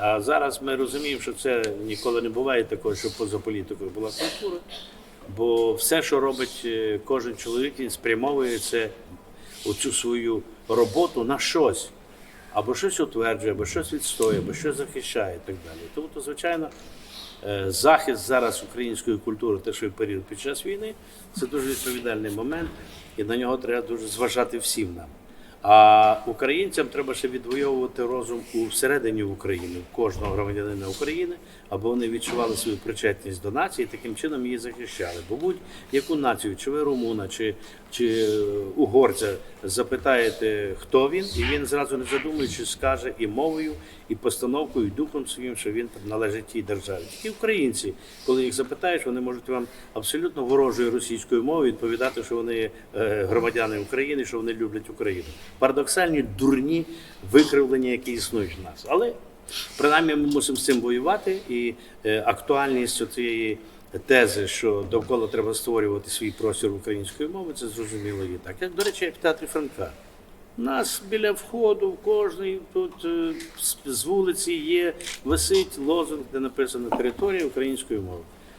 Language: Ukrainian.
А зараз ми розуміємо, що це ніколи не буває такого, що поза політикою була культура. Бо все, що робить е, кожен чоловік, він спрямовує це оцю свою роботу на щось. Або щось утверджує, або щось відстоює, або щось захищає і так далі. Тому, то, звичайно, е, захист зараз української культури, те, що період під час війни, це дуже відповідальний момент, і на нього треба дуже зважати всім нам. А українцям треба ще відвоювати розум у всередині України, у кожного громадянина України, аби вони відчували свою причетність до нації, і таким чином її захищали. Бо будь-яку націю, чи ви румуна, чи, чи угорця, запитаєте, хто він, і він зразу не задумуючись скаже і мовою, і постановкою, і духом своїм, що він належить тій державі. Тільки українці, коли їх запитаєш, вони можуть вам абсолютно ворожою російською мовою відповідати, що вони е, громадяни України, що вони люблять Україну. Парадоксальні дурні викривлення, які існують в нас. Але принаймні ми мусимо з цим воювати, і е, актуальність цієї тези, що довкола треба створювати свій простір української мови, це зрозуміло є так. Як, до речі, як в театрі Франка. Нас біля входу в кожній тут е, з вулиці є висить лозунг, де написано територія української мови.